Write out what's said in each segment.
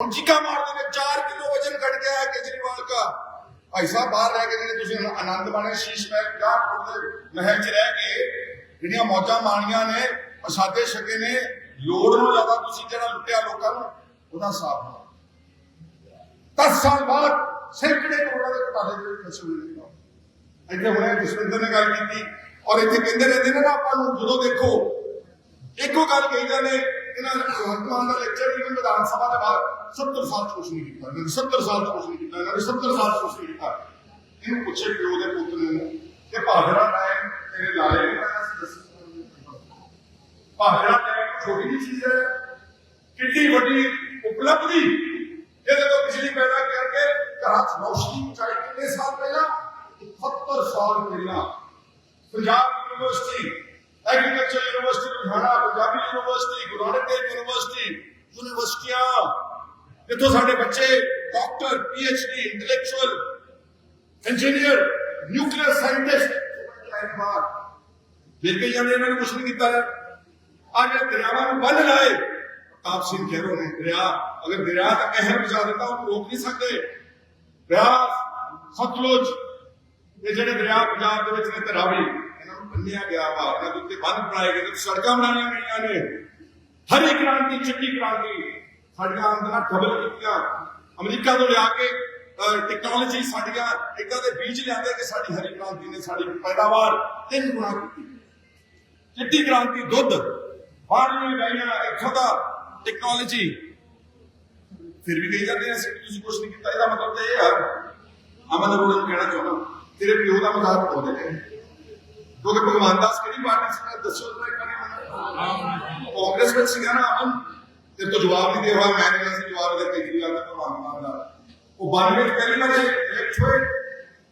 ਚੀਕਾ ਮਾਰਦੇ ਨੇ 4 ਕਿਲੋ ਵਜਨ ਘਟ ਗਿਆ ਹੈ ਕੇਜਰੀਵਾਲ ਦਾ। ਭਾਈ ਸਾਹਿਬ, ਬਾਹਰ ਰਹਿ ਕੇ ਜਿਹੜੇ ਤੁਸੀਂ ਆਨੰਦ ਮਾਣੇ ਸ਼ੀਸ਼ ਮਹਿਲ ਗਾਹਪੁਰ ਦੇ ਮਹਿਲ 'ਚ ਰਹਿ ਕੇ ਜਿਹੜੀਆਂ ਮੌਜਾਂ ਮਾਣੀਆਂ ਨੇ, ਪ੍ਰਸਾਦੇ ਛਕੇ ਨੇ, ਲੋੜ ਨੂੰ ਜ਼ਿਆਦਾ ਤੁਸੀਂ ਜਿਹੜਾ ਲੁੱਟਿਆ ਲੋਕਾਂ ਨੂੰ, ਉਹਦਾ ਹਿਸਾਬ ਨਾਲ 10 ਸਾਲ ਬਾਅਦ ਸੈਂਕੜੇ ਕਰੋੜਾਂ ਦੇ ਘੁਟਾਲੇ ਦੇ ਵਿੱਚ ਹੋਏ ਨੇ ਇੱਥੇ ਹੁਣੇ ਜਸਵਿੰਦਰ ਨੇ ਗੱਲ ਕੀਤੀ ਔਰ ਇੱਥੇ ਕਹਿੰਦੇ ਰਹਿੰਦੇ ਨੇ ਨਾ ਆਪਾਂ ਨੂੰ ਜਦੋਂ ਦੇਖੋ, ਇੱਕੋ ਗੱਲ ਕਹੀ ਜਾਂਦੇ ਇਹਨਾਂ ਨੇ ਭਗਵੰਤ ਮਾਨ ਦਾ ਲੈਕਚਰ ਵੀ ਵਿਧਾਨ ਸਭਾ ਦੇ ਬਾਹਰ 70 ਸਾਲ ਚ ਨਹੀਂ ਕੀਤਾ, ਇਹਨਾਂ ਨੇ 70 ਸਾਲ ਚ ਨਹੀਂ ਕੀਤਾ, ਇਹਨਾਂ ਨੇ 70 ਸਾਲ ਚ ਨਹੀਂ ਕੀਤਾ। ਇਹਨੂੰ ਪੁੱਛੇ ਪਿਓ ਦੇ ਪੁੱਤ ਨੂੰ ਕਿ ਭਾਦਰਾ ਟਾਈਮ ਤੇਰੇ ਲਾਲੇ ਨੇ ਕਹਿੰਦਾ ਸੀ ਦੱਸੋ ਭਾਦਰਾ ਟਾਈਮ ਛੋਟੀ ਜਿਹੀ ਚੀਜ਼ ਹੈ। ਕਿੰਨੀ ਵੱਡੀ ਉਪਲਬਧੀ ਜਿਹਦੇ ਤੋਂ ਬਿਜਲੀ ਪੈਦਾ ਕਰਕੇ ਘਰਾਂ 'ਚ ਰੌਸ਼ਨੀ ਚਾਹੀ ਕਿੰਨੇ ਸਾਲ ਪਹਿਲਾਂ? 70 ਸਾਲ ਪਹਿਲਾਂ। Punjab university agriculture university, Ludhiana, Punjabi university, Guru Nanak Dev university, ਯੂਨੀਵਰਸਿਟੀਆਂ ਇੱਥੋਂ ਸਾਡੇ ਬੱਚੇ doctor PhD intellectual engineer nuclear scientist ਫਿਰ ਕੇ ਜਾਂਦੇ ਇਹਨਾਂ ਨੇ ਕੁਝ ਨਹੀਂ ਕੀਤਾ ਅੱਜ ਇਹ ਦਰਿਆਵਾਂ ਨੂੰ ਬੰਨ ਲਾਏ ਆਪ ਸਿੰਘ ਖਹਿਰੋ ਨੇ ਦਰਿਆ ਅਗਰ ਦਰਿਆ ਦਾ ਕਹਿਰ ਬਚਾ ਦਿੰਦਾ ਉਹਨੂੰ ਰੋਕ ਨਹੀਂ ਸਕਦੇ ਬਿਆਸ ਸਤਲੁਜ ਇਹ ਜਿਹੜੇ ਦਰਿਆ ਪੰਜਾਬ ਦੇ ਵਿੱਚ ਨੇ ਤੇ ਰਾਵੀ ਇਹਨਾਂ ਨੂੰ ਬੰਨਿਆ ਗਿਆ ਵਾ ਇਹਨਾਂ ਦੇ ਉੱਤੇ ਬੰਨ ਬਣਾਏ ਗਏ ਤੇ ਸੜਕਾਂ ਬਣਾਈਆਂ ਗਈਆਂ ਨੇ ਹਰੀ ਕ੍ਰਾਂਤੀ ਚਿੱਟੀ ਕ੍ਰਾਂਤੀ ਸਾਡੀਆਂ ਆਮਦਨਾਂ ਡਬਲ ਕੀਤੀਆਂ। ਅਮਰੀਕਾ ਤੋਂ ਲਿਆ ਕੇ ਟੈਕਨੋਲੋਜੀ ਸਾਡੀਆਂ ਇਦਾਂ ਦੇ ਬੀਜ ਲਿਆਂਦੇ ਕਿ ਸਾਡੀ ਹਰੀ ਕ੍ਰਾਂਤੀ ਨੇ ਸਾਡੀ ਪੈਦਾਵਾਰ ਤਿੰਨ ਗੁਣਾ ਕੀਤੀ। ਚਿੱਟੀ ਕ੍ਰਾਂਤੀ ਦੁੱਧ ਬਾਹਰਲੀਆਂ ਗਾਈਆਂ ਇੱਥੋਂ ਦਾ ਟੈਕਨੋਲੋਜੀ ਫਿਰ ਵੀ ਕਹੀ ਜਾਂਦੇ ਆ ਅਸੀਂ ਤੁਸੀਂ ਕੁਝ ਨਹੀਂ ਕੀਤਾ ਇਹਦਾ ਮਤਲਬ ਤਾਂ ਇਹ ਆ। ਅਮਨ ਅਰੋੜਾ ਨੂੰ ਕਹਿਣਾ ਚਾਹੁੰਦਾ ਤੇਰੇ ਪਿਓ ਦਾ ਮਜ਼ਾਕ ਉਡਾਉਂਦੇ ਨੇ। ਕਿਉਂਕਿ ਭਗਵਾਨ ਦਾਸ ਕਿਹੜੀ ਪਾਰਟੀ ਸੀ? ਮੈਂ ਦੱਸੋ ਜਰਾ ਇੱਕ ਵਾਰੀ। ਕਾਂਗਰਸ ਵਿੱਚ ਸੀਗਾ ਨਾ ਅਮਨ ਤੇ ਤੋਂ ਜਵਾਬ ਨਹੀਂ ਦੇ ਹੋਇਆ ਮੈਂ ਨਹੀਂ ਸੀ ਜਵਾਬ ਦੇ ਕੇਜਰੀਵਾਲ ਦਾ ਭਗਵਾਨ ਮਾਨ ਦਾ ਉਹ 92 ਚ ਪਹਿਲੀ ਵਾਰ ਇਲੈਕਟ ਹੋਏ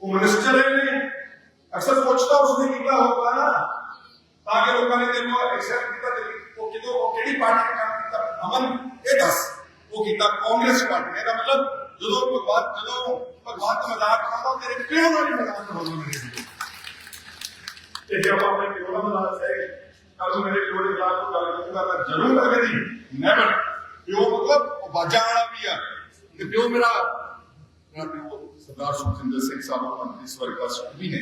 ਉਹ ਮਿਨਿਸਟਰ ਰਹੇ ਨੇ ਅਕਸਰ ਪੁੱਛਦਾ ਉਸਨੇ ਕੀਤਾ ਹੋਊਗਾ ਨਾ ਤਾਂ ਕਿ ਲੋਕਾਂ ਨੇ ਤੈਨੂੰ ਐਕਸੈਪਟ ਕੀਤਾ ਤੇ ਉਹ ਕਿਦੋਂ ਉਹ ਕਿਹੜੀ ਪਾਰਟੀ ਨੇ ਕੰਮ ਕੀਤਾ ਅਮਨ ਇਹ ਦੱਸ ਉਹ ਕੀਤਾ ਕਾਂਗਰਸ ਪਾਰਟੀ ਨੇ ਇਹਦਾ ਮਤਲਬ ਜਦੋਂ ਭਗਵਾਨ ਜਦੋਂ ਭਗਵਾਨ ਦਾ ਮਜ਼ਾਕ ਬਣਾਉਂਦਾ ਤੇਰੇ ਪਿਓ ਨਾਲ ਹੀ ਮਜ਼ਾਕ ਬਣਾਉਂਦਾ ਮੇਰੇ ਵੀਰੋ ਤੇ ਜੇ ਆਪਾਂ ਆਪਣੇ ਪਿਓ ਦਾ ਮਜ਼ਾਕ ਹੈ ਕੱਲ ਮੇਰੇ ਪਿਓ ਖਿਲਾਫ ਕੋਈ ਗੱਲ ਕਰੂੰਗਾ, ਮੈਂ ਜ਼ਰੂਰ ਕਦੇ ਨੈਵਰ ਪਿਓ ਮਤਲਬ ਬਾਜਾ ਵਾਲਾ ਵੀ ਆ। ਤੇ ਪਿਓ ਮੇਰਾ ਮੇਰਾ ਪਿਓ ਸਰਦਾਰ ਸੁਖਿੰਦਰ ਸਿੰਘ ਸਾਹਿਬ ਮੰਤਰੀ ਸਵਰਗਵਾਸ ਵੀ ਨੇ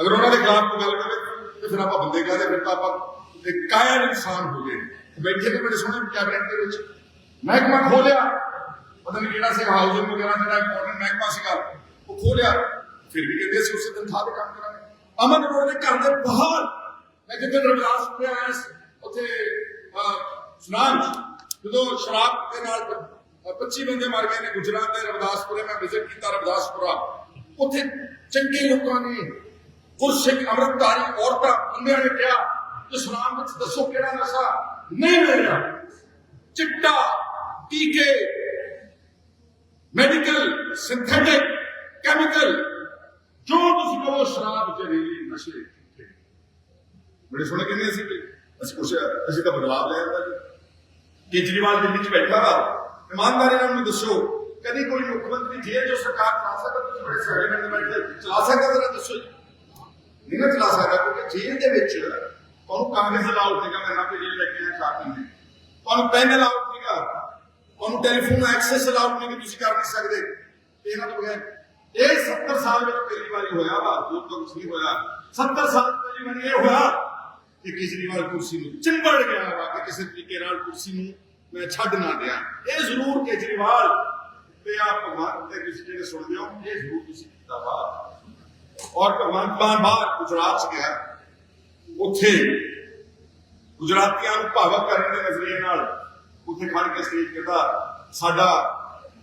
ਅਗਰ ਉਹਨਾਂ ਦੇ ਖਿਲਾਫ ਕੋਈ ਗੱਲ ਕਰੇ, ਤੇ ਫਿਰ ਆਪਾਂ ਬੰਦੇ ਕਹਦੇ, ਫਿਰ ਤਾਂ ਆਪਾਂ ਇੱਕ ਕਾਇਆ ਇਨਸਾਨ ਹੋ ਗਏ। ਬੈਠੇ ਨੇ ਬੜੇ ਸੋਹਣੇ ਕੈਬਨਿਟ ਦੇ ਵਿੱਚ। ਮਹਿਕਮਾ ਖੋਲਿਆ। ਪਤਾ ਨਹੀਂ ਕਿਹੜਾ ਸੀ ਹਾਊਸਿੰਗ ਵਗੈਰਾ ਜਿਹੜਾ ਇੰਪੋਰਟੈਂਟ ਮਹਿਕਮਾ ਸੀਗਾ, ਉਹ ਖੋਲਿਆ। ਫਿਰ ਵੀ ਕਹਿੰਦੇ ਸੀ ਉਸੇ ਦਿਨ ਥਾਂ ਤੇ ਕੰਮ ਕਰਾਂਗੇ। ਅਮਨ ਅਰੋੜਾ ਦੇ ਘਰ ਦੇ ਬਾਹਰ ਜਿੱਥੇ ਰਵਿਦਾਸ ਪੁਰੇ ਆਇਆ ਸੀ, ਉੱਥੇ ਸੁਨਾਮ ਜਦੋਂ ਸ਼ਰਾਬ ਦੇ ਨਾਲ 25 ਬੰਦੇ ਮਰ ਗਏ ਨੇ ਗੁਜਰਾਤ ਦੇ ਰਵਿਦਾਸਪੁਰੇ, ਮੈਂ ਵਿਜ਼ਿਟ ਕੀਤਾ ਰਵਿਦਾਸਪੁਰਾ। ਉੱਥੇ ਚੰਗੇ ਲੋਕਾਂ ਨੇ ਗੁਰਸਿੱਖ ਅੰਮ੍ਰਿਤਧਾਰੀ ਔਰਤਾਂ ਬੰਦਿਆਂ ਨੇ ਕਿਹਾ ਕਿ ਸੁਨਾਮ ਵਿੱਚ ਦੱਸੋ ਕਿਹੜਾ ਨਸ਼ਾ ਨਹੀਂ ਮਿਲ ਰਿਹਾ। ਚਿੱਟਾ, ਟੀਕੇ ਮੈਡੀਕਲ ਸਿੰਥੈਟਿਕ ਕੈਮੀਕਲ ਜੋ ਤੁਸੀਂ ਕਹੋ ਸ਼ਰਾਬ ਜ਼ਹਿਰੀਲੀ ਨਸ਼ੇ। ਬੜੇ ਸੋਹਣੇ ਕਹਿੰਦੇ ਅਸੀਂ ਵੀ? ਅਸੀਂ ਕੁਛ ਅਸੀਂ ਤਾਂ ਬਦਲਾਵ ਲੈ ਆਂਦਾ ਜੀ। ਕੇਜਰੀਵਾਲ ਦਿੱਲੀ 'ਚ ਬੈਠਾ ਵਾ। ਇਮਾਨਦਾਰੀ ਨਾਲ ਮੈਨੂੰ ਦੱਸੋ ਕਦੀ ਕੋਈ ਮੁੱਖ ਮੰਤਰੀ ਜੇਲ੍ਹ ਜੋ ਸਰਕਾਰ ਚਲਾ ਸਕਦਾ ਤੁਸੀਂ ਬੜੇ ਸਾਰੇ ਬੰਦੇ ਬੈਠੇ ਚਲਾ ਸਕਦਾ ਜ਼ਰਾ ਦੱਸੋ ਜੀ। ਨਹੀਂ ਨਾ ਚਲਾ ਸਕਦਾ ਕਿਉਂਕਿ ਜੇਲ੍ਹ ਦੇ ਵਿੱਚ ਤੁਹਾਨੂੰ ਕਾਗਜ਼ ਅਲਾਉਡ ਨਹੀਂਗਾ ਮੈਂ ਨਾ ਕਿ ਜੇਲ੍ਹ ਬੈਠੇ ਆ ਚਾਰ ਮਹੀਨੇ ਤੁਹਾਨੂੰ ਪੈਨ ਅਲਾਉਡ ਨਹੀਂਗਾ ਤੁਹਾਨੂੰ ਟੈਲੀਫੋਨ ਐਕਸੈਸ ਅਲਾਉਡ ਨਹੀਂ ਕਿ ਤੁਸੀਂ ਕਰ ਨਹੀਂ ਸਕਦੇ। ਇਹਨਾਂ ਤੋਂ ਬਗੈਰ। ਇਹ 70 ਸਾਲ ਵਿੱਚ ਪਹਿਲੀ ਵਾਰੀ ਹੋਇਆ ਵਾ ਜੋ ਤੋਂ ਕੁਝ ਨਹੀਂ ਹੋਇਆ। 70 ਸਾਲ ਵਿੱਚ ਪਹਿਲੀ ਵਾਰੀ ਇਹ ਹੋਇਆ। ਕਿ ਕੇਜਰੀਵਾਲ ਕੁਰਸੀ ਨੂੰ ਚਿੰਬੜ ਗਿਆ ਵਾ ਕਿ ਕਿਸੇ ਤਰੀਕੇ ਨਾਲ ਕੁਰਸੀ ਨੂੰ ਮੈਂ ਛੱਡ ਨਾ ਦਿਆਂ। ਇਹ ਜ਼ਰੂਰ ਕੇਜਰੀਵਾਲ, ਤੇ ਆ ਭਗਵਾਨ ਤੇ ਤੁਸੀਂ ਜਿਹੜੇ ਸੁਣਦੇ ਹੋ, ਇਹ ਜ਼ਰੂਰ ਤੁਸੀਂ ਕੀਤਾ ਵਾ। ਔਰ ਭਗਵਾਨ ਮਾਨ ਬਾਹਰ ਗੁਜਰਾਤ ਚ ਗਿਆ। ਉੱਥੇ ਗੁਜਰਾਤੀਆਂ ਨੂੰ ਭਾਵਕ ਕਰਨ ਦੇ ਨਜ਼ਰੀਏ ਨਾਲ ਉੱਥੇ ਖੜ ਕੇ ਸਟੇਜ ਕਹਿੰਦਾ ਸਾਡਾ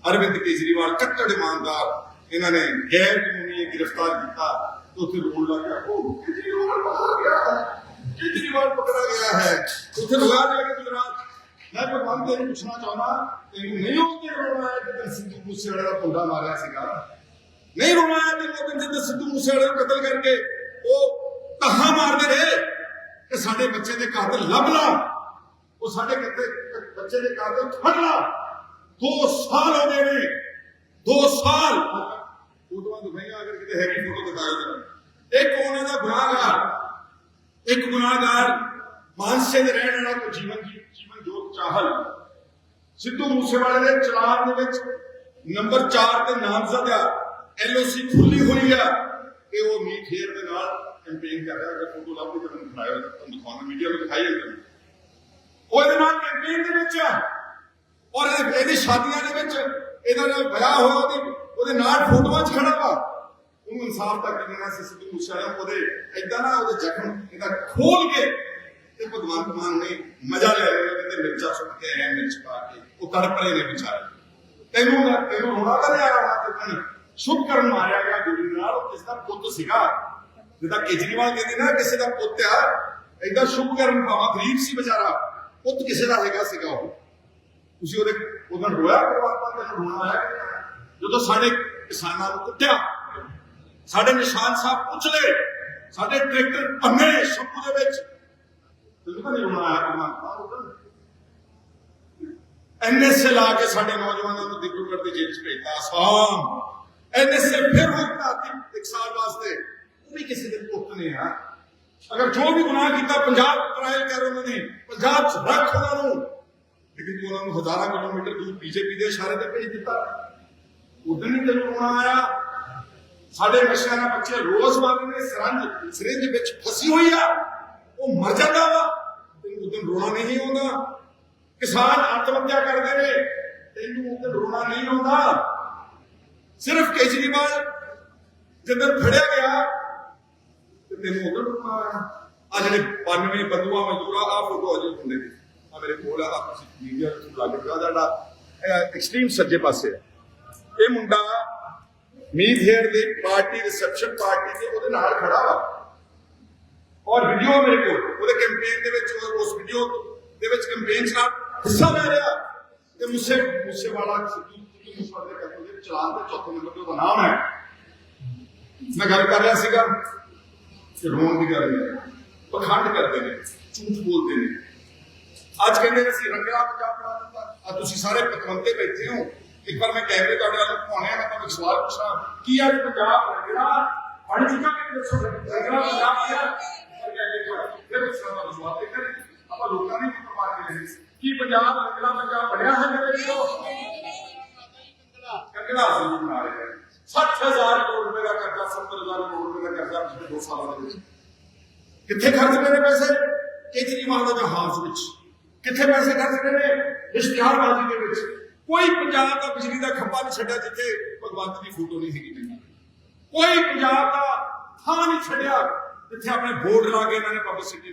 ਅਰਵਿੰਦ ਕੇਜਰੀਵਾਲ ਕੱਟੜ ਇਮਾਨਦਾਰ, ਇਹਨਾਂ ਨੇ ਗੈਰ ਕਾਨੂੰਨੀ ਗ੍ਰਿਫਤਾਰ ਕੀਤਾ ਤੇ ਉੱਥੇ ਰੋਣ ਲੱਗ ਗਿਆ। ਉਹ ਕੇਜਰੀਵਾਲ ਪਕੜਾ ਗਿਆ। ਹੈ ਕੇਜਰੀਵਾਲ ਪਕੜਾ ਗਿਆ ਹੈ। ਉੱਥੇ ਲਗਾ ਜਾ ਕੇ ਗੁਜਰਾਤ। ਮੈਂ ਭਗਵਾਨ ਤੈਨੂੰ ਪੁੱਛਣਾ ਚਾਹੁੰਦਾ ਤੈਨੂੰ ਨਹੀਂ ਉਹ ਕਿ ਰੋਣਾ ਹੈ ਕਿ ਸਿੰਧੂ ਮੂਸੇਵਾਲੇ ਦਾ ਪੁੰਡਾ ਮਾਰਿਆ ਸੀਗਾ। ਨਹੀਂ ਰੋਣਾ ਹੈ ਤੇ ਉਹ ਜਿੰਦ ਸਿੱਧੂ ਮੂਸੇਵਾਲੇ ਨੂੰ ਕਤਲ ਕਰਕੇ ਉਹ ਕਹਾ ਮਾਰਦੇ ਰਹੇ ਕਿ ਸਾਡੇ ਬੱਚੇ ਦੇ ਕਾਤਲ ਲੱਭ ਲਾ। ਉਹ ਸਾਡੇ ਕਿਤੇ ਬੱਚੇ ਦੇ ਕਾਤਲ ਫੜ ਲਾ। ਦੋ ਸਾਲ ਹੋ ਗਏ ਨੇ। ਦੋ ਸਾਲ। ਫੋਟੋਆਂ ਦਿਖਾਈਆਂ ਅਗਰ ਕਿਤੇ ਹੈਗੀ ਫੋਟੋ ਦਿਖਾਓ ਜਰਾ ਇੱਕ ਉਹਨਾਂ ਦਾ ਗੁਨਾਹਗਾਰ ਇੱਕ ਗੁਨਾਹਗਾਰ ਮਾਨਸੇ ਦੇ ਰਹਿਣ ਵਾਲਾ ਕੋ ਜੀਵਨ ਜੀਵਨ ਜੋਤ ਚਾਹਲ। ਸਿੱਧੂ ਮੂਸੇਵਾਲੇ ਦੇ ਚਲਾਨ ਦੇ ਵਿੱਚ ਨੰਬਰ 4 ਤੇ ਨਾਮਜ਼ਦ ਆ। ਐਲਓਸੀ ਖੁੱਲੀ ਹੋਈ ਆ। ਕਿ ਉਹ ਮੀਤ ਹੇਰ ਦੇ ਨਾਲ ਕੈਂਪੇਨ ਕਰ ਰਿਹਾ। ਅਗਰ ਫੋਟੋ ਲੱਭਦੀ ਤਾਂ ਮੈਨੂੰ ਦਿਖਾਇਓ ਤੁਹਾਨੂੰ ਦਿਖਾਉਣਾ ਮੀਡੀਆ ਨੂੰ ਦਿਖਾਈ ਜਾਂਦੀ ਉਹ ਇਹਦੇ ਨਾਲ ਕੈਂਪੇਨ ਦੇ ਵਿੱਚ ਔਰ ਇਹ- ਇਹਦੀ ਸ਼ਾਦੀਆਂ ਦੇ ਵਿੱਚ ਇਹਦਾ ਨਾਲ ਵਿਆਹ ਹੋਇਆ, ਉਹਦੀ ਉਹਦੇ ਨਾਲ ਫੋਟੋਆਂ 'ਚ ਖੜਾ ਵਾ। ਉਹਨੂੰ ਇਨਸਾਫ ਤੱਕ ਦੇਣਾ ਸੀ? ਸਿੱਧੂ ਮੂਸੇਵਾਲਾ ਉਹਦੇ ਏਦਾਂ ਨਾ ਉਹਦੇ ਜ਼ਖਮ ਇਹਦਾ ਖੋਲ ਕੇ ਤੇ ਭਗਵੰਤ ਮਾਨ ਨੇ ਮਜ਼ਾ ਲੈ ਲਿਆ ਕਹਿੰਦੇ ਮਿਰਚਾ ਸੁੱਟ ਕੇ ਐ ਮਿਰਚ ਪਾ ਕੇ। ਉਹ ਤੜਪ ਨੇ ਵਿਚਾਰੇ। ਤੈਨੂੰ ਨਾ ਤੈਨੂੰ ਰੋਣਾ ਤਾਂ ਆਇਆ ਹੋਣਾ ਤੇ ਸ਼ੁਭ ਕਰਨ ਮਾਰਿਆ ਗਿਆ ਗੋਲੀ ਨਾਲ ਕਿਸ ਦਾ ਪੁੱਤ ਸੀਗਾ। ਜਿੱਦਾਂ ਕੇਜਰੀਵਾਲ ਕਹਿੰਦੇ ਨਾ ਕਿਸੇ ਦਾ ਪੁੱਤ ਆ, ਏਦਾਂ ਸ਼ੁਭ ਕਰਨ ਭਾਵੇਂ, ਗਰੀਬ ਸੀ ਵਿਚਾਰਾ। ਪੁੱਤ ਕਿਸੇ ਦਾ ਹੈਗਾ ਸੀਗਾ ਉਹ। ਤੁਸੀਂ ਉਹਦੇ ਉਹਨਾਂ ਰੋਇਆ ਭਗਵੰਤ ਤੈਨੂੰ ਰੋਣਾ ਆਇਆ? ਜਦੋਂ ਸਾਡੇ ਕਿਸਾਨਾਂ ਨੂੰ ਕੁੱਟਿਆ ਸਾਡੇ ਨਿਸ਼ਾਨ ਸਾਹਿਬ ਪੁੱਛ ਲਏ ਸਾਡੇ ਟਰੈਕਟਰ ਭੰਨੇ ਸ਼ੰਭੂ ਦੇ ਵਿੱਚ। ਤਾਂ ਨਹੀਂ ਰੋਣਾ ਆਇਆ ਮਾਨ ਐਨਐਸਏ ਲਾ ਕੇ ਸਾਡੇ ਨੌਜਵਾਨਾਂ ਨੂੰ ਦਿੱਬਰੂਗੜ੍ਹ ਦੀ ਜੇਲ੍ਹ 'ਚ ਭੇਜਤਾ ਆਸਾਮ। ਐਨਐਸਏ ਫਿਰ ਬਣਾਤੀ ਇੱਕ ਸਾਲ ਵਾਸਤੇ ਉਹ ਵੀ ਕਿਸੇ ਦੇ ਪੁੱਤ ਨੇ ਆ। ਅਗਰ ਜੋ ਵੀ ਗੁਨਾਹ ਕੀਤਾ ਪੰਜਾਬ ਟ੍ਰਾਇਲ ਕਰ ਉਹਨਾਂ ਨੇ ਪੰਜਾਬ 'ਚ ਰੱਖ ਉਹਨਾਂ ਨੂੰ। ਲੇਕਿਨ ਉਹਨਾਂ ਨੂੰ ਹਜ਼ਾਰਾਂ ਕਿਲੋਮੀਟਰ ਦੂਰ ਬੀਜੇਪੀ ਦੇ ਇਸ਼ਾਰੇ ਤੇ ਭੇਜ ਦਿੱਤਾ। ਉਦੋਂ ਨਹੀਂ ਤੈਨੂੰ ਰੋਣਾ ਆਇਆ। ਸਾਡੇ ਨਸ਼ਿਆਂ ਦਾ ਬੱਚੇ ਰੋਜ਼ ਮਾਰਦੇ ਨੇ, ਸਰੰਜ, ਸਿਰਿੰਜ ਵਿੱਚ ਫਸੀ ਹੋਈ ਆ, ਉਹ ਮਰ ਜਾਂਦਾ ਵਾ। ਤੈਨੂੰ ਉਦੋਂ ਰੋਣਾ ਨਹੀਂ ਆਉਂਦਾ। ਕਿਸਾਨ ਆਤਮ ਹੱਤਿਆ ਕਰਦੇ ਨੇ, ਤੈਨੂੰ ਉਦੋਂ ਰੋਣਾ ਨਹੀਂ ਆਉਂਦਾ। ਸਿਰਫ ਕੇਜਰੀਵਾਲ ਜਦੋਂ ਫੜਿਆ ਗਿਆ, ਤੇ ਤੈਨੂੰ ਉਦੋਂ ਰੋਣਾ ਆਇਆ। ਆ ਜਿਹੜੇ 92 ਬੰਦੂਆ ਮਜ਼ਦੂਰਾ ਆ ਫੋਟੋ ਅਜੇ ਹੁੰਦੇ ਨੇ। ਆ ਮੇਰੇ ਕੋਲ ਆ ਤੁਸੀਂ ਮੀਡੀਆ ਵਿੱਚ ਲੱਗ ਗਿਆ ਜਿਹੜਾ ਐਕਸਟ੍ਰੀਮ ਸੱਜੇ ਪਾਸੇ ਹੈ ਇਹ ਮੁੰਡਾ Meet Hayer party reception party ਤੇ ਉਹਦੇ ਨਾਲ ਖੜਾ ਵਾ। ਔਰ ਵੀਡੀਓ ਮੇਰੇ ਕੋਲ, ਉਹਦੇ ਕੈਂਪੇਨ ਦੇ ਵਿੱਚ ਉਸ ਵੀਡੀਓ ਦੇ ਵਿੱਚ ਕੈਂਪੇਨ ਚ ਹਿੱਸਾ ਲੈ ਰਿਹਾ। ਤੇ ਮੁੱਸੇ ਮੁੱਸੇ ਵਾਲਾ ਸਿੱਧੂ ਸਿੱਧੂ ਮੂਸੇਵਾਲੇ ਦੇ ਕਹਿੰਦੇ ਚਲਾਨ ਦੇ ਚੌਥੇ ਨੰਬਰ ਤੇ ਉਹਦਾ ਨਾਮ ਹੈ। ਮੈਂ ਗੱਲ ਕਰ ਰਿਹਾ ਸੀਗਾ ਕਿ ਰੋਣ ਦੀ ਗੱਲ ਨਹੀਂ। ਪਖੰਡ ਕਰਦੇ ਨੇ, ਝੂਠ ਬੋਲਦੇ ਨੇ। ਅੱਜ ਕਹਿੰਦੇ ਅਸੀਂ ਰੰਗਲਾ ਪੰਜਾਬ ਬਣਾ ਦਿੱਤਾ। ਆ ਤੁਸੀਂ ਸਾਰੇ ਪਤਵੰਤੇ ਬੈਠੇ ਹੋ। ਇੱਕ ਵਾਰ ਮੈਂ ਕੈਮਰੇ ਤੁਹਾਡੇ ਵੱਲ ਪਾਉਣੇ ਆ ਮੈਂ ਤੁਹਾਨੂੰ ਇੱਕ ਸਵਾਲ ਪੁੱਛਾਂ ਕੀ ਅੱਜ ਪੰਜਾਬ ਰੰਗਲਾ ਬਣ ਚੁੱਕਾ ਕਿ ਦੱਸੋ ਰੰਗਲਾ ਪੰਜਾਬ ਕੀ ਆ ਫਿਰ ਪੁੱਛਣਾ ਤੁਹਾਨੂੰ ਸਵਾਲ ਤੇ ਕਰ ਆਪਾਂ ਲੋਕਾਂ ਨੇ ਕੀ ਪ੍ਰਮਾਣ ਕੇ ਰਹੇ ਕੀ ਪੰਜਾਬ ਰੰਗਲਾ ਪੰਜਾਬ ਬਣਿਆ ਹੈ ਮੇਰੇ ਵੀਰੋ ਕੰਗਣਾ ਸੀ ਬਣਾ ਰਹੇ 60000 ਕਰੋੜ ਰੁਪਏ ਦਾ ਕਰਜ਼ਾ 70000 ਕਰੋੜ ਰੁਪਏ ਦਾ ਕਰਜ਼ਾ ਪਿਛਲੇ 2 ਸਾਲਾਂ ਦੇ ਵਿੱਚ ਕਿੱਥੇ ਖਰਚ ਕਰੇ ਪੈਸੇ ਕੇਜਰੀਵਾਲ ਦੇ ਜਹਾਜ਼ ਵਿੱਚ ਕਿੱਥੇ ਪੈਸੇ ਖਰਚ ਕਰੇ ਇਸ਼ਤਿਹਾਰਬਾਜ਼ੀ ਦੇ ਵਿੱਚ ਕੋਈ ਪੰਜਾਬ ਦਾ ਬਿਜਲੀ ਦਾ ਖੰਭਾ ਨਹੀਂ ਛੱਡਿਆ ਜਿੱਥੇ ਭਗਵੰਤ ਦੀ ਫੋਟੋ ਨਹੀਂ ਹੈਗੀ ਕੋਈ ਪੰਜਾਬ ਦਾ ਥਾਂ ਨਹੀਂ ਛੱਡਿਆ ਜਿੱਥੇ ਆਪਣੇ ਬੋਰਡ ਲਾ ਕੇ ਇਹਨਾਂ ਨੇ ਪਬਲਿਸਿਟੀ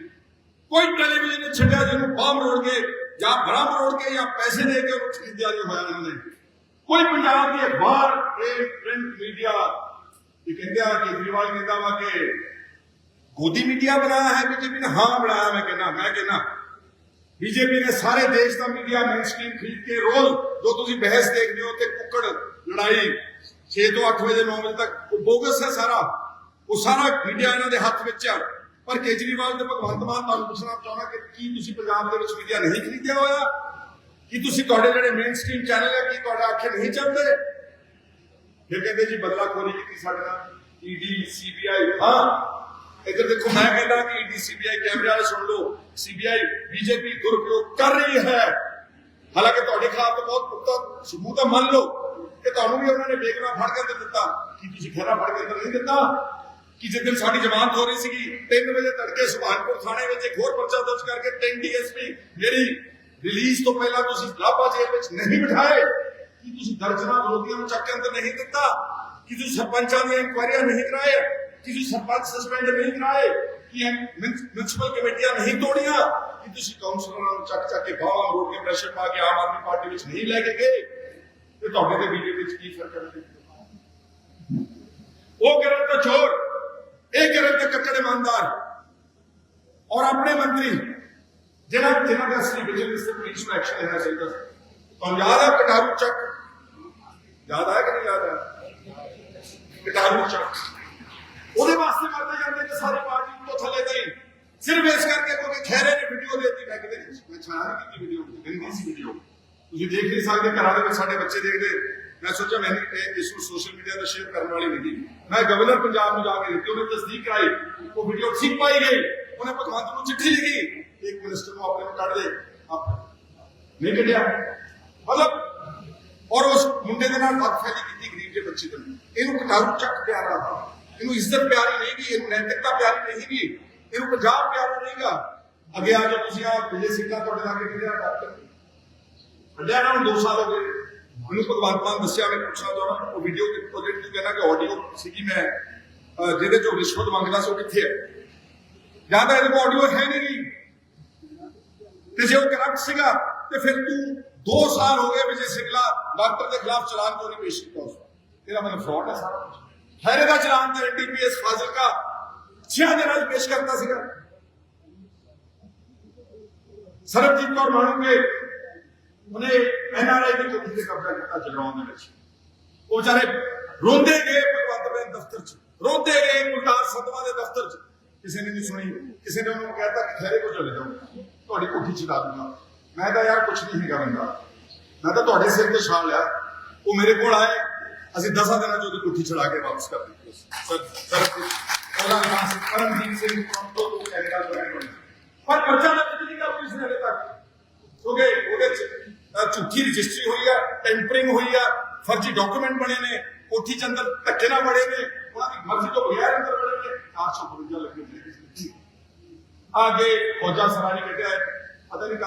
ਕੋਈ ਟੈਲੀਵਿਜ਼ਨ ਨਹੀਂ ਛੱਡਿਆ ਜਿਹਨੂੰ ਬਾਹਰ ਰੋੜ ਕੇ ਜਾਂ ਬਰਾਮ ਰੋੜ ਕੇ ਜਾਂ ਪੈਸੇ ਦੇ ਕੇ ਉਹਨੂੰ ਖਰੀਦਿਆ ਨਹੀਂ ਹੋਇਆ ਇਹਨਾਂ ਨੇ। ਕੋਈ ਪੰਜਾਬ ਦੇ ਬਾਹਰ ਇਹ ਪ੍ਰਿੰਟ ਮੀਡੀਆ ਇਹ ਕਹਿੰਦੇ ਆ ਕੇਜਰੀਵਾਲ ਕਹਿੰਦਾ ਵਾ ਕਿ ਗੋਦੀ ਮੀਡੀਆ ਬਣਾਇਆ ਹੈ, ਬੀਜੇਪੀ ਨੇ। ਹਾਂ, ਬਣਾਇਆ, ਮੈਂ ਕਹਿੰਦਾ ਮੈਂ ਕਹਿੰਦਾ। ਬੀਜੇਪੀ ਨੇ ਸਾਰੇ ਦੇਸ਼ ਦਾ ਮੀਡੀਆ ਮੇਨਸਟ੍ਰੀਮ ਖਰੀਦ ਕੇ ਰੋਜ਼ ਜੋ ਤੁਸੀਂ ਬਹਿਸ ਦੇਖਦੇ ਹੋ ਤੇ ਕੁੱਕੜ, ਲੜਾਈ 6 ਤੋਂ 8 ਵਜੇ 9 ਵਜੇ ਤੱਕ, ਉਹ ਬੋਗਸ ਹੈ ਸਾਰਾ। ਉਹ ਸਾਰਾ ਮੀਡੀਆ ਇਹਨਾਂ ਦੇ ਹੱਥ ਵਿੱਚ ਆ। ਪਰ ਕੇਜਰੀਵਾਲ ਤੇ ਭਗਵੰਤ ਮਾਨ, ਤੁਹਾਨੂੰ ਪੁੱਛਣਾ ਚਾਹੁੰਦਾ ਕਿ ਕੀ ਤੁਸੀਂ ਪੰਜਾਬ ਦੇ ਵਿੱਚ ਮੀਡੀਆ ਨਹੀਂ ਖਰੀਦਿਆ ਹੋਇਆ? ਕੀ ਤੁਸੀਂ ਤੁਹਾਡੇ ਜਿਹੜੇ ਮੇਨਸਟ੍ਰੀਮ ਚੈਨਲ ਹੈ ਕੀ ਤੁਹਾਡਾ ਅੱਖੇ ਨਹੀਂ ਚੱਲਦੇ? ਫਿਰ ਕਹਿੰਦੇ ਜੀ ਬਦਲਾਖੋਰੀ ਕੀਤੀ ਸਾਡੇ ਨਾਲ? ਈਡੀ ਸੀਬੀਆਈ ਹਾਂ। ਇੱਧਰ ਦੇਖੋ ਮੈਂ ਕਹਿੰਦਾ ਕਿ ਈਡੀ ਸੀਬੀਆਈ ਕੈਮਰੇ ਵਾਲੇ ਸੁਣ ਲਓ ਸੀਬੀਆਈ ਬੀਜੇਪੀ ਦੁਰਉਪਯੋਗ ਕਰ ਰਹੀ ਹੈ ਹਾਲਾਂਕਿ ਤੁਹਾਡੇ ਖਿਲਾਫ ਤਾਂ ਬਹੁਤ ਪੁਖਤਾ ਸਬੂਤ ਹੈ ਮੰਨ ਲਓ ਕਿ ਤੁਹਾਨੂੰ ਵੀ ਉਹਨਾਂ ਨੇ ਬੇਗਨਾ ਫੜ ਕੇ ਅੰਦਰ ਦਿੱਤਾ ਕੀ ਤੁਸੀਂ ਖਹਿਰਾ ਫੜ ਕੇ ਅੰਦਰ ਨਹੀਂ ਦਿੱਤਾ ਕਿ ਜਿਸ ਦਿਨ ਸਾਡੀ ਜ਼ਮਾਨਤ ਹੋ ਰਹੀ ਸੀਗੀ 3 ਵਜੇ ਤੜਕੇ ਸੁਭਾਨਪੁਰ ਥਾਣੇ ਵਿੱਚ ਇੱਕ ਹੋਰ ਪਰਚਾ ਦਰਜ ਕਰਕੇ 10 ਡੀਐਸਪੀ ਮੇਰੀ ਰਿਲੀਜ਼ ਤੋਂ ਪਹਿਲਾਂ ਤੁਸੀਂ ਲਾਪਾ ਜੇਲ੍ਹ ਵਿੱਚ ਨਹੀਂ ਬਿਠਾਏ ਕੀ ਤੁਸੀਂ ਦਰਜਨਾਂ ਵਿਰੋਧੀਆਂ ਨੂੰ ਚੱਕ ਕੇ ਅੰਦਰ ਨਹੀਂ ਦਿੱਤਾ ਕਿ ਤੁਸੀਂ ਸਰਪੰਚਾਂ ਦੀਆਂ ਇਨਕੁਆਇਰੀਆਂ ਨਹੀਂ ਕਰਾਏ ਕਿ ਤੁਸੀਂ ਸਰਪੰਚ ਸਸਪੈਂਡ ਨਹੀਂ ਕਰਾਏ ਕਿ ਮਿਊਨਿਸਪਲ ਕਮੇਟੀਆਂ ਨਹੀਂ ਤੋੜੀਆਂ ਕਿ ਤੁਸੀਂ ਕਾਉਂਸਲਰਾਂ ਨੂੰ ਚੱਕ ਚੱਕ ਕੇ ਬਾਹਾਂ ਮੋੜ ਕੇ ਪ੍ਰੈਸ਼ਰ ਪਾ ਕੇ ਆਮ ਆਦਮੀ ਪਾਰਟੀ ਵਿੱਚ ਨਹੀਂ ਲੈ ਕੇ ਗਏ ਤੇ ਤੁਹਾਡੇ ਤੇ ਬੀਜੇਪੀ ਵਿੱਚ ਕੀ ਫ਼ਰਕ ਹੈ ਉਹ ਕਰਨ ਤਾਂ ਚੋਰ ਇਹ ਕਰਨ ਤਾਂ ਕੱਕੜ ਇਮਾਨਦਾਰ ਔਰ ਆਪਣੇ ਮੰਤਰੀ ਜਿਹਨਾਂ ਜਿਹਨਾਂ ਦਾ ਅਸਲੀ ਵਿਜੀਲੈਂਸ ਤੇ ਪੁਲਿਸ ਨੂੰ ਐਕਸ਼ਨ ਲੈਣਾ ਚਾਹੀਦਾ ਸੀ। ਤੁਹਾਨੂੰ ਯਾਦ ਹੈ ਕਟਾਰੂ ਚੱਕ ਯਾਦ ਹੈ ਕਿ ਨਹੀਂ ਯਾਦ ਹੈ ਕਟਾਰੂ ਚੱਕ ਉਹਦੇ ਵਾਸਤੇ ਮਰਦੇ ਜਾਂਦੇ ਨੇ ਸਾਰੀ ਪਾਰਟੀ ਤੋਂ ਥੱਲੇ ਤੇ ਹੀ। ਸਿਰਫ ਇਸ ਕਰਕੇ ਕਿਉਂਕਿ ਖੈਰੇ ਨੇ ਵੀਡੀਓ ਦੇਤੀ, ਮੈਂ ਕਿਤੇ ਮੈਂ ਛਾਣ ਕੀਤੀ ਵੀਡੀਓ ਗੰਦੀ ਸੀ ਵੀਡੀਓ ਤੁਸੀਂ ਦੇਖ ਨਹੀਂ ਸਕਦੇ, ਘਰਾਂ ਦੇ ਵਿੱਚ ਸਾਡੇ ਬੱਚੇ ਦੇਖਦੇ। ਮੈਂ ਸੋਚਿਆ, ਮੈਂ ਇਹ ਇਸ ਨੂੰ ਸੋਸ਼ਲ ਮੀਡੀਆ ਤੇ ਸ਼ੇਅਰ ਕਰਨ ਵਾਲੀ ਨਹੀਂ। ਮੈਂ ਗਵਰਨਰ ਪੰਜਾਬ ਨੂੰ ਜਾ ਕੇ ਦਿੱਤੀ, ਉਹਨੇ ਤਸਦੀਕ ਕਰਾਈ। ਉਹ ਵੀਡੀਓ ਠੀਕ ਪਾਈ ਗਈ। ਉਹਨੇ ਭਗਵੰਤ ਨੂੰ ਚਿੱਠੀ ਲਿਖੀ। ਇੱਕ ਮਿਨਿਸਟਰ ਨੂੰ ਆਪਣੇ ਨੂੰ ਕੱਢ ਦੇ। ਆਪ- ਨਹੀਂ ਕੱਢਿਆ। ਮਤਲਬ, ਔਰ ਉਸ ਮੁੰਡੇ ਦੇ ਨਾਲ ਵੱਧ ਫੈਲੀ ਕੀਤੀ ਗਰੀਬ ਦੇ ਬੱਚੇ ਦੇ ਨਾਲ। ਇਹਨੂੰ ਕਟਾਰੂ ਚੱਕ ਪਿਆਰਾ ਇਹਨੂੰ ਇੱਜ਼ਤ ਪਿਆਰੀ ਨਹੀਂ ਗੀ ਇਹਨੂੰ ਨੈਤਿਕਤਾ ਪਿਆਰੀ ਨਹੀਂ ਇਹਨੂੰ ਪੰਜਾਬ ਪਿਆਰਾ ਨਹੀਂਗਾ ਅੱਗੇ ਆ ਜਾਓ ਤੁਸੀਂ ਆ ਵਿਜੇ ਸਿੰਘਾ ਤੁਹਾਡੇ ਲਾਗੇ ਕਿਹੜਾ ਡਾਕਟਰ ਅੱਡਿਆ ਨਾ ਹੁਣ 2 ਸਾਲ ਹੋ ਗਏ। ਮੈਨੂੰ ਭਗਵੰਤ ਮਾਨ ਦੱਸਿਆ ਮੈਂ ਪੁੱਛਣਾ ਚਾਹੁੰਦਾ ਉਹ ਵੀਡੀਓ ਕਿ ਪ੍ਰੋਜੈਕਟ ਨੂੰ ਕਹਿੰਦਾ ਕਿ ਆਡੀਓ ਸੀਗੀ ਮੈਂ ਅਹ, ਜਿਹਦੇ ਚੋਂ ਰਿਸ਼ਵਤ ਮੰਗਦਾ ਸੀ ਉਹ ਕਿੱਥੇ ਹੈ? ਜਾਂ ਤਾਂ ਇਹਦੇ ਕੋਲ ਆਡੀਓ ਹੈ ਨਹੀਂ ਤੇ ਜੇ ਉਹ ਕਰਪਟ ਸੀਗਾ ਤੇ ਫਿਰ ਤੂੰ 2 ਸਾਲ ਹੋ ਗਏ ਵਿਜੇ ਸਿੰਘਲਾ ਡਾਕਟਰ ਦੇ ਖਿਲਾਫ ਚਲਾਨ ਕਿਉਂ ਨਹੀਂ ਪੇਸ਼ ਕੀਤਾ ਉਸ ਇਹਦਾ ਮਤਲਬ ਫਰਾਡ ਹੈ ਸਾਰਾ ਕੁਝ ਖੈਰੇ ਦਾ ਚਲਾਨ ਤੇ ਡੀਪੀਐਸ ਫਾਜ਼ਿਲਕਾ ਛਿਆ ਦੇ ਨਾਲ ਪੇਸ਼ ਕਰਤਾ ਸੀਗਾ। ਸਰਬਜੀਤ ਕੌਰ ਮਾਣੂਗੇ, ਉਹਨੇ ਐਨਆਰਆਈ ਦੀ ਕੋਠੀ ਤੇ ਕਬਜ਼ਾ ਕੀਤਾ ਜਗਰਾਉਂ ਦੇ ਵਿੱਚ। ਉਹ ਵਿਚਾਰੇ ਰੋਂਦੇ ਗਏ ਭਗਵੰਤ ਮਾਨ ਦਫ਼ਤਰ 'ਚ। ਰੋਂਦੇ ਗਏ ਮੁਲਤਾਨ ਸਦਵਾ ਦੇ ਦਫ਼ਤਰ 'ਚ। ਕਿਸੇ ਨੇ ਨਹੀਂ ਸੁਣੀ, ਕਿਸੇ ਨੇ ਉਹਨੂੰ ਕਹਿਤਾ ਕਿ ਖੈਰੇ ਕੋ ਚਲੇ ਜਾਓ, ਤੁਹਾਡੀ ਕੋਠੀ ਚਲਾ ਦੂੰਗਾ। ਮੈਂ ਤਾਂ ਯਾਰ ਕੁਝ ਨਹੀਂ ਹੈਗਾ ਬੰਦਾ। ਮੈਂ ਤਾਂ ਤੁਹਾਡੇ ਸਿਰ ਤੇ ਛਾਲ ਲਿਆ। ਉਹ ਮੇਰੇ ਕੋਲ ਆਏ ਅਸੀਂ 10 ਦਿਨਾਂ 'ਚ ਉਹਦੀ ਕੋਠੀ ਚੜਾ ਕੇ ਵਾਪਸ ਕਰ ਦਿੱਤੀ ਸਰ ਸਰ ਉਹਦਾ ਨਾਮ ਸੀ ਕਰਮਜੀਤ ਸਿੰਘ ਤੋਂ ਤੋਂ ਕੈਨੇਡਾ ਤੋਂ ਆਏ ਹੋਏ। ਪਰ ਪਰਚਾ ਦਾ ਨਹੀਂ ਕੀਤਾ ਪੁਲਿਸ ਨੇ ਹਲੇ ਤੱਕ ਕਿਉਂਕਿ ਉਹਦੇ ਚ ਅਹ, ਝੂਠੀ ਰਜਿਸਟਰੀ ਹੋਈ ਆ ਟੈਂਪਰਿੰਗ ਹੋਈ ਆ ਫਰਜ਼ੀ ਡਾਕੂਮੈਂਟ ਬਣੇ ਨੇ ਕੋਠੀ ਚ ਅੰਦਰ ਧੱਕੇ ਨਾਲ ਵੜੇ ਨੇ ਉਹਨਾਂ ਦੀ ਮਰਜ਼ੀ ਤੋਂ ਬਗੈਰ ਅੰਦਰ ਵੜੇ ਨੇ 452 ਲੱਗੇ ਨੇ ਆਗੇ ਫੌਜਾ ਸਰਾਣੀ ਕੱਢਿਆ ਹੈ ਪਤਾ ਨਹੀਂ ਕਦ